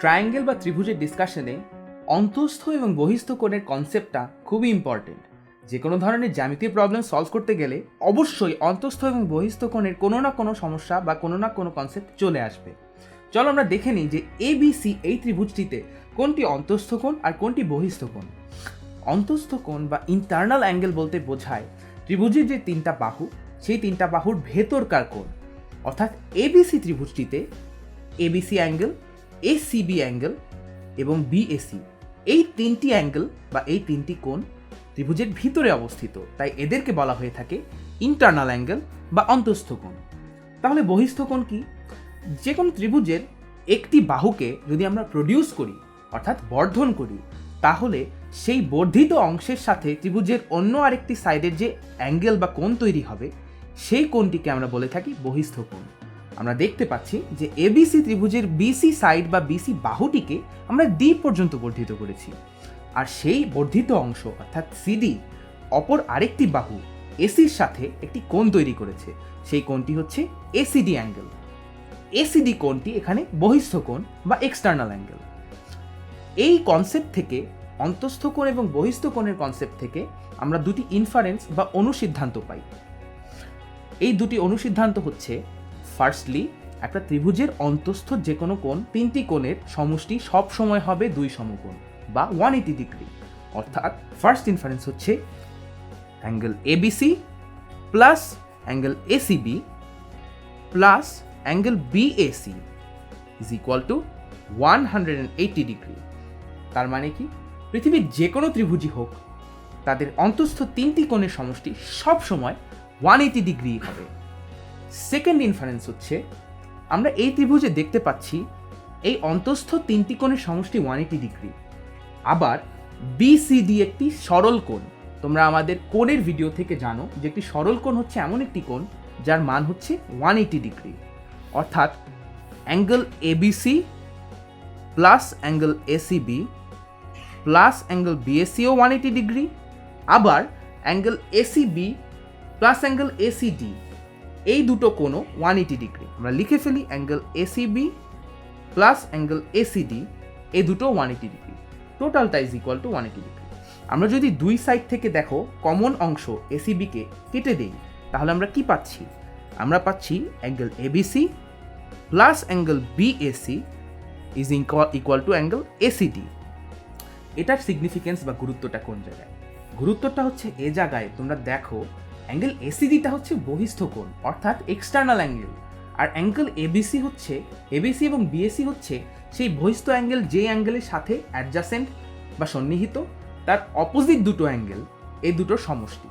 Triangle বা ত্রিভুজের ডিসকাশনে অন্তস্থ এবং বহিস্থ কোণের কনসেপ্টটা খুবই ইম্পর্টেন্ট যে কোনো ধরনের জ্যামিতীয় প্রবলেম সলভ করতে গেলে অবশ্যই অন্তস্থ এবং বহিস্থ কোণের কোনো না কোনো সমস্যা বা কোনো না কোনো কনসেপ্ট চলে আসবে। চলো আমরা দেখে নিই যে এ সি এই ত্রিভুজটিতে কোনটি অন্তস্থ কোণ আর কোনটি বহিস্থ কোণ। অন্তস্থ কোণ বা ইন্টারনাল অ্যাঙ্গেল বলতে বোঝায় ত্রিভুজের যে তিনটা বাহু, সেই তিনটা বাহুর ভেতরকার কোণ। অর্থাৎ এবিসি ত্রিভুজটিতে এবিসি অ্যাঙ্গেল এসিবি অ্যাঙ্গেল এবং বিএসি এই তিনটি অ্যাঙ্গেল বা এই তিনটি কোণ ত্রিভুজের ভিতরে অবস্থিত। তাই এদেরকে বলা হয়ে থাকে ইন্টারনাল অ্যাঙ্গেল বা অন্তস্থ কোণ। তাহলে বহিস্থ কোণ কি? যে কোনো ত্রিভুজের একটি বাহুকে যদি আমরা প্রডিউস করি, অর্থাৎ বর্ধন করি, তাহলে সেই বর্ধিত অংশের সাথে ত্রিভুজের অন্য আরেকটি সাইডের যে অ্যাঙ্গেল বা কোণ তৈরি হবে, সেই কোণটিকে আমরা বলে থাকি বহিস্থ কোণ। আমরা দেখতে পাচ্ছি যে এবিসি ত্রিভুজের বিসি সাইড বা বিসি বাহুটিকে আমরা ডি পর্যন্ত বর্ধিত করেছি। আর সেই বর্ধিত অংশ, অর্থাৎ সিডি অপর আরেকটি বাহু এসির সাথে একটি কোণ তৈরি করেছে। সেই কোণটি হচ্ছে এসিডি অ্যাঙ্গেল এসিডি কোণটি এখানে বহিস্থ কোণ বা এক্সটার্নাল অ্যাঙ্গেল এই কনসেপ্ট থেকে অন্তস্থ কোণ এবং বহিস্থ কোণের কনসেপ্ট থেকে আমরা দুটি ইনফারেন্স বা অনুসিদ্ধান্ত পাই। এই দুটি অনুসিদ্ধান্ত হচ্ছে ফার্স্টলি, একটা ত্রিভুজের অন্তস্থ যে কোনো কোণ, তিনটি কোণের সমষ্টি সব সময় হবে দুই সমকোণ, বা ওয়ান এইটি ডিগ্রি অর্থাৎ ফার্স্ট ইনফারেন্স হচ্ছে angle ABC plus angle ACB plus angle BAC is equal to one hundred and eighty degree তার মানে কি? পৃথিবীর যে কোনো ত্রিভুজই হোক, তাদের অন্তস্থ তিনটি কোণের সমষ্টি সব সময় ওয়ান এইটি ডিগ্রি হবে। সেকেন্ড ইনফারেন্স হচ্ছে, আমরা এই ত্রিভুজে দেখতে পাচ্ছি এই অন্তস্থ তিনটি কোণের সমষ্টি ওয়ান এইটি ডিগ্রি আবার বিসিডি একটি সরল কোণ। তোমরা আমাদের কোণের ভিডিও থেকে জানো যে একটি সরল কোণ হচ্ছে এমন একটি কোণ যার মান হচ্ছে ওয়ান এইটি ডিগ্রি অর্থাৎ angle ABC plus angle ACB plus angle বিএসিও one eighty degree আবার angle ACB plus angle ACD এই দুটো কোনো ওয়ান এইটি ডিগ্রি আমরা লিখে ফেলি angle ACB plus angle ACD এই দুটো ওয়ান এইটি ডিগ্রি টোটালটা is equal to one eighty degree আমরা যদি দুই সাইড থেকে দেখো কমন অংশ এসিবিকে কেটে দিই, তাহলে আমরা কি পাচ্ছি? আমরা পাচ্ছি angle ABC plus angle BAC is equal to angle ACD এটার সিগনিফিকেন্স বা গুরুত্বটা কোন জায়গায়? গুরুত্বটা হচ্ছে এ জায়গায় তোমরা দেখো অ্যাঙ্গেল এসিডিটা হচ্ছে বহিস্থ কোণ, অর্থাৎ এক্সটার্নাল অ্যাঙ্গেল আর অ্যাঙ্গেল এবিসি হচ্ছে এবিসি এবং বিএসি হচ্ছে সেই বহিস্থ অ্যাঙ্গেল যে অ্যাঙ্গেলের সাথে অ্যাডজাসেন্ট বা সন্নিহিত। তার অপোজিট দুটো অ্যাঙ্গেল এই দুটোর সমষ্টি।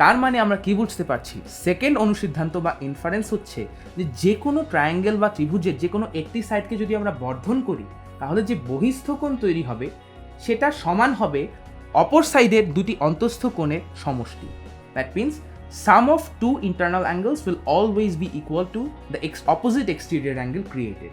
তার মানে আমরা কি বুঝতে পারছি? সেকেন্ড অনুসিদ্ধান্ত বা ইনফারেন্স হচ্ছে যে যে কোনো ট্রায়াঙ্গেল বা ত্রিভুজের যে কোনো একটি সাইডকে যদি আমরা বর্ধন করি, তাহলে যে বহিস্থ কোণ তৈরি হবে, সেটা সমান হবে অপর সাইডের দুটি অন্তস্থ কোণের সমষ্টি। That means sum of two internal angles will always be equal to the ex opposite exterior angle created.